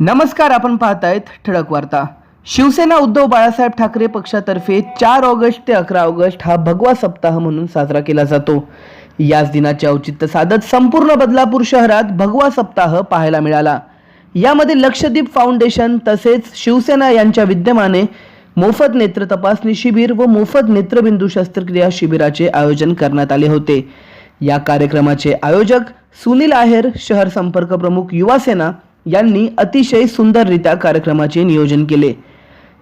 नमस्कार आपण पाहतायत ठळक वार्ता. शिवसेना उद्धव बाळासाहेब ठाकरे पक्षातर्फे चार ऑगस्ट ते अकरा ऑगस्ट हा भगवा सप्ताह म्हणून साजरा केला जातो. याच दिनाचे औचित्य साधत संपूर्ण बदलापूर शहरात भगवा सप्ताह पाहायला मिळाला. यामध्ये लक्षद्वीप फाउंडेशन तसेच शिवसेना यांच्या विद्यमाने मोफत नेत्र तपासणी शिबिर व मोफत नेत्रबिंदू शस्त्रक्रिया शिबिराचे आयोजन करण्यात आले होते. या कार्यक्रमाचे आयोजक सुनील आहेर शहर संपर्क प्रमुख युवासेना यांनी अतिशय सुंदररित्या कार्यक्रमाचे नियोजन केले.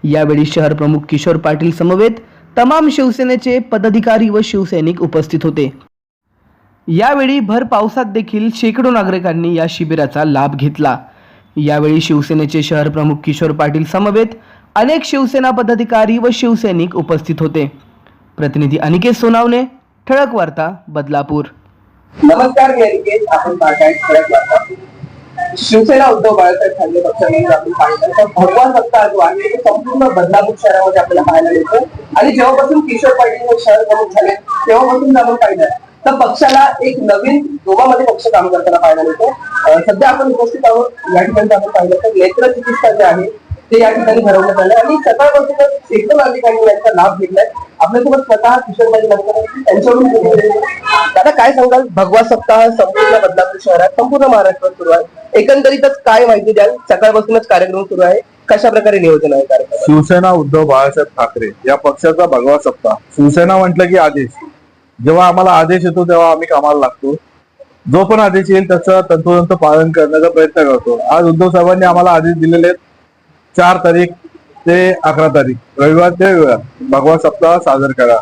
यावेळी शहर प्रमुख किशोर पाटील समवेत तमाम शिवसेनेचे पदाधिकारी व शिवसैनिक उपस्थित होते. यावेळी भर पावसात देखील शेकडो नागरिकांनी या शिबिराचा लाभ घेतला. यावेळी शिवसेनेचे शहर प्रमुख किशोर पाटील समवेत अनेक शिवसेना पदाधिकारी व शिवसैनिक उपस्थित होते. प्रतिनिधी अनिकेत सोनावणे ठळक वार्ता बदलापूर. नमस्कार मी अनिकेत. आपण ठळक वार्ता. शिवसेना उद्धव बाळासाहेब ठाकरे पक्षाने आपण पाहिलं तर भगवा सत्ता जो आहे तो संपूर्ण बदलापूर शहरामध्ये आपल्याला पाहायला मिळतो. आणि जेव्हापासून किशोर पाटील हे शहर प्रमुख झाले तेव्हापासून आपण पाहिलं तर पक्षाला एक नवीन जोमामध्ये पक्ष काम करताना पाहायला मिळतो. सध्या आपण उपस्थित आहोत या ठिकाणी आपण पाहिलं तर नेत्र चिकित्सा जे आहे ते या ठिकाणी भरवण्यात आलं आणि सकाळपासून शेकडो नागरिकांनी याचा लाभ घेतलाय. आपल्यासोबत स्वतः किशोर त्यांच्याकडून दादा काय सांगाल? भगवा सप्ताह संपूर्ण बदलापूर शहरात संपूर्ण महाराष्ट्रात सुरू आहे. एकंदरीतच काय माहिती द्याल? सकाळपासूनच कार्यक्रम सुरू आहे. कशा प्रकारे नियोजन आहे कार्यक्रम? शिवसेना उद्धव बाळासाहेब ठाकरे या पक्षाचा भगवा सप्ताह. शिवसेना म्हटलं की आदेश. जेव्हा आम्हाला आदेश येतो तेव्हा आम्ही कामाला लागतो. जो पण आदेश येईल त्याचं तंतोतंत पालन करण्याचा प्रयत्न करतो. आज उद्धव साहेबांनी आम्हाला आदेश दिलेले आहेत. चार तारीख ते अकरा तारीख. रविवार ते रविवार. भगवान सप्ताह साजरा करा.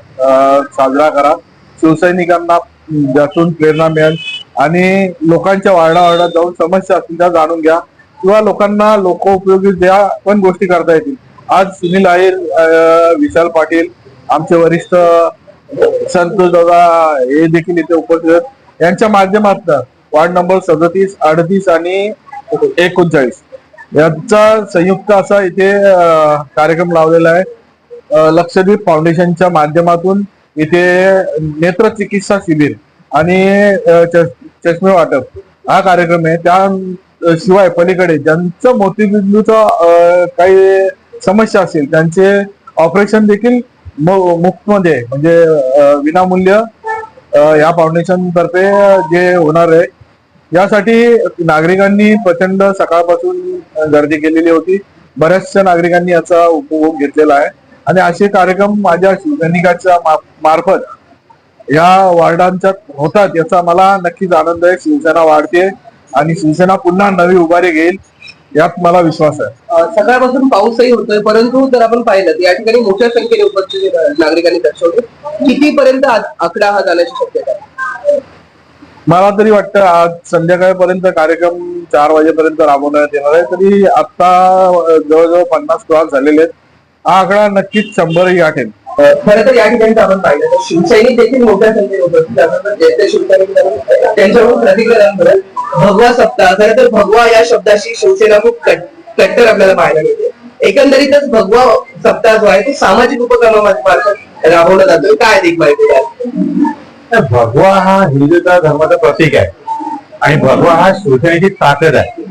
साजरा करा. शिवसैनिकांना ज्यातून प्रेरणा मिळेल आणि लोकांच्या वार्डावार्डात जाऊन समस्या असतील त्या जाणून घ्या. किंवा लोकांना लोकोपयोगी ज्या पण गोष्टी करता येतील. आज सुनील आहेर विशाल पाटील आमचे वरिष्ठ संतोष दादा हे देखील इथे उपस्थित आहेत. यांच्या माध्यमातून वार्ड नंबर सदतीस अडतीस आणि एकोणचाळीस. यांचा संयुक्त असा इथे कार्यक्रम लावलेला आहे. लक्षद्वीप फाउंडेशनच्या माध्यमातून इथे नेत्र चिकित्सा शिबिर आणि चष्मे वाटप हा कार्यक्रम आहे. त्या शिवाय पलीकडे ज्यांचं मोतीबिंदूचा काही समस्या असेल त्यांचे ऑपरेशन देखील मुफ्तमध्ये म्हणजे विनामूल्य या फाउंडेशन तर्फे जे होणार आहे. यासाठी नागरिकांनी प्रचंड सकाळपासून गर्दी केलेली होती. बऱ्याचशा नागरिकांनी याचा उपभोग घेतलेला आहे. आणि असे कार्यक्रम माझ्या शिवसैनिकाच्या मार्फत या वार्डांच्या होतात याचा मला नक्कीच आनंद आहे. शिवसेना वाढते आणि शिवसेना पुन्हा नवी उभारी घेईल यात मला विश्वास आहे. सकाळपासून पाऊसही होतोय परंतु जर आपण पाहिलं या ठिकाणी मोठ्या संख्येने उपस्थित नागरिकांनी दर्शवले. कितीपर्यंत आकडा हा जाण्याची शक्यता आहे? मला तरी वाटतं आज संध्याकाळपर्यंत कार्यक्रम चार वाजेपर्यंत राबवण्यात येणार आहे. तरी आता जवळजवळ पन्नास क्रॉस झालेले आहेत. हा आकडा नक्कीच शंभरही गाठेल खरं तर या ठिकाणी आपण पाहिलं तर शिवसैनिक देखील मोठ्या संख्येने उपस्थित असतात. शिवसैनिक त्यांच्याकडून प्रतिक्रिया मिळेल भगवा सप्ताह. खरं तर भगवा या शब्दाशी शिवसेना खूप कट्टर आपल्याला पाहायला मिळते. एकंदरीतच भगवा सप्ताह जो आहे तो सामाजिक उपक्रमामार्फत राबवला जातोय काय अधिक माहिती तर भगवा हा हिंदूचा धर्माचं प्रतीक आहे. आणि भगवा हा शिवसेनेची ताकद आहे.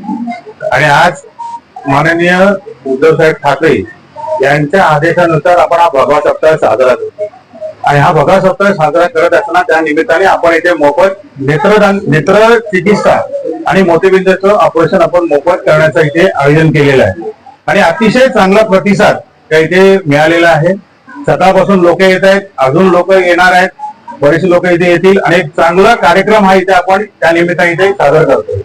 आणि आज माननीय उद्धवसाहेब ठाकरे यांच्या आदेशानुसार आपण हा भगवा सप्ताह साजरा करतो आणि हा भगवा सप्ताह साजरा करत असताना त्या निमित्ताने आपण इथे मोफत नेत्रदान नेत्र चिकित्सा आणि मोतीबिंदूचं ऑपरेशन आपण मोफत करण्याचं इथे आयोजन केलेलं आहे. आणि अतिशय चांगला प्रतिसाद त्या इथे मिळालेला आहे. सकाळपासून लोक येत आहेत अजून लोक येणार आहेत. बरेचसे लोक इथे येतील आणि एक चांगला कार्यक्रम हा इथे आपण त्या निमित्ताने इथे सादर करतो.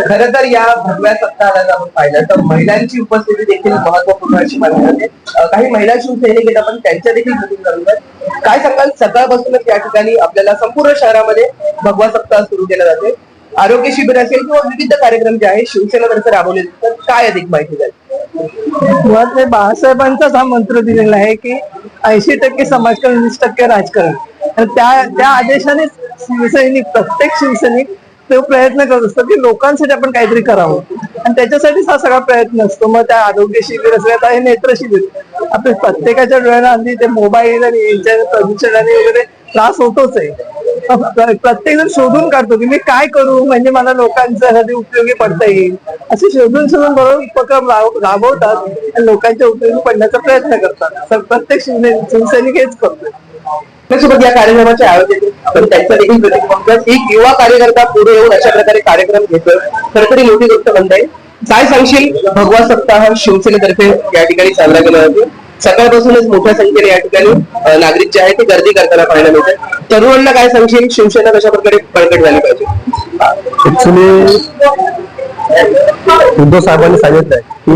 खरं तर या भगव्या सप्ताहाला आपण पाहिलं. तर महिलांची उपस्थिती देखील महत्त्वपूर्ण अशी मानली जाते. काही महिला शिवसैनिक आहेत आपण त्यांच्या देखील करूयात. काय सांगाल? सकाळपासूनच या ठिकाणी आपल्याला संपूर्ण शहरामध्ये भगवा सप्ताह सुरू केला जाते आरोग्य शिबिर असेल किंवा विविध कार्यक्रम जे आहे शिवसेनेतर्फे राबवले जातात. काय अधिक माहिती जाईल मुळात बाळासाहेबांचाच हा मंत्र दिलेला आहे की ऐंशी टक्के समाजकारण वीस टक्के राजकारण. त्या त्या आदेशाने शिवसैनिक प्रत्येक शिवसैनिक तो प्रयत्न करत असतो की लोकांसाठी आपण काहीतरी करावं. आणि त्याच्यासाठीच हा सगळा प्रयत्न असतो. मग त्या आरोग्य शिबिर असेल आता हे नेत्र शिबिर. आपल्या प्रत्येकाच्या डोळ्याला आधी ते मोबाईल आणि यांच्या प्रदूषणाने वगैरे त्रास होतोच आहे. प्रत्येक जण शोधून काढतो की मी काय करू? म्हणजे मला लोकांच्यासाठी उपयोगी पडता येईल? असे शोधून शोधून बरोबर उपक्रम राबवतात आणि लोकांच्या उपयोगी पडण्याचा प्रयत्न करतात. तर प्रत्येक शिवसैनिक हेच करतो त्यासोबत या कार्यक्रमाचे आयोजन त्यांचा देखील एक युवा कार्यकर्ता पुढे येऊन अशा प्रकारे कार्यक्रम घेतोय. खरं तरी मोठी गोष्ट म्हणताय काय सांगशील? भगवा सप्ताह शिवसेनेतर्फे या ठिकाणी साजरा केला जातो. सकाळपासूनच मोठ्या संख्येने या ठिकाणी नागरिक जे आहेत ते गर्दी करताना पाहायला मिळते. तरुणांना काय सांगशील? शिवसेना कशा प्रकारे बळकट झाली पाहिजे? उद्धव साहेबांनी सांगितलंय की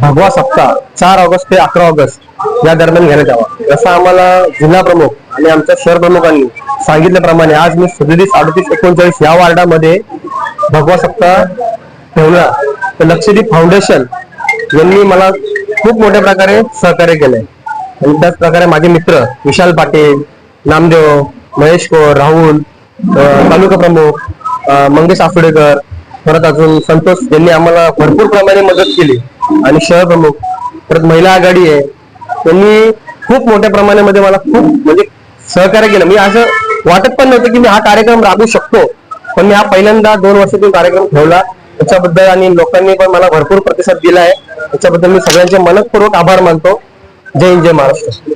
भगवा सप्ताह चार ऑगस्ट ते अकरा ऑगस्ट या दरम्यान घेण्यात यावा. जसं आम्हाला जिल्हा प्रमुख आणि आमच्या शहर प्रमुखांनी सांगितल्याप्रमाणे आज मी सदतीस अडतीस एकोणचाळीस या वार्डामध्ये भगवा सप्ताह ठेवला तर लक्षद्वीप फाउंडेशन यांनी मला खूप मोठ्या प्रकारे सहकार्य केलंय. आणि त्याच प्रकारे माझे मित्र विशाल पाटील नामदेव महेश कोर राहुल तालुका प्रमुख मंगेश आफडेकर परत अजून संतोष यांनी आम्हाला भरपूर प्रमाणे मदत केली. आणि शहर प्रमुख परत महिला आघाडी आहे त्यांनी खूप मोठ्या प्रमाणामध्ये मला खूप म्हणजे सहकार्य केलं. मी असं वाटत पण नव्हतं की मी हा कार्यक्रम राबवू शकतो. पण मी हा पहिल्यांदा दोन वर्षातून कार्यक्रम ठेवला. त्याच्याबद्दल आणि लोकांनी पण मला भरपूर प्रतिसाद दिला आहे त्याच्याबद्दल मी सगळ्यांचे मनपूर्वक आभार मानतो. जय हिंद जय महाराष्ट्र.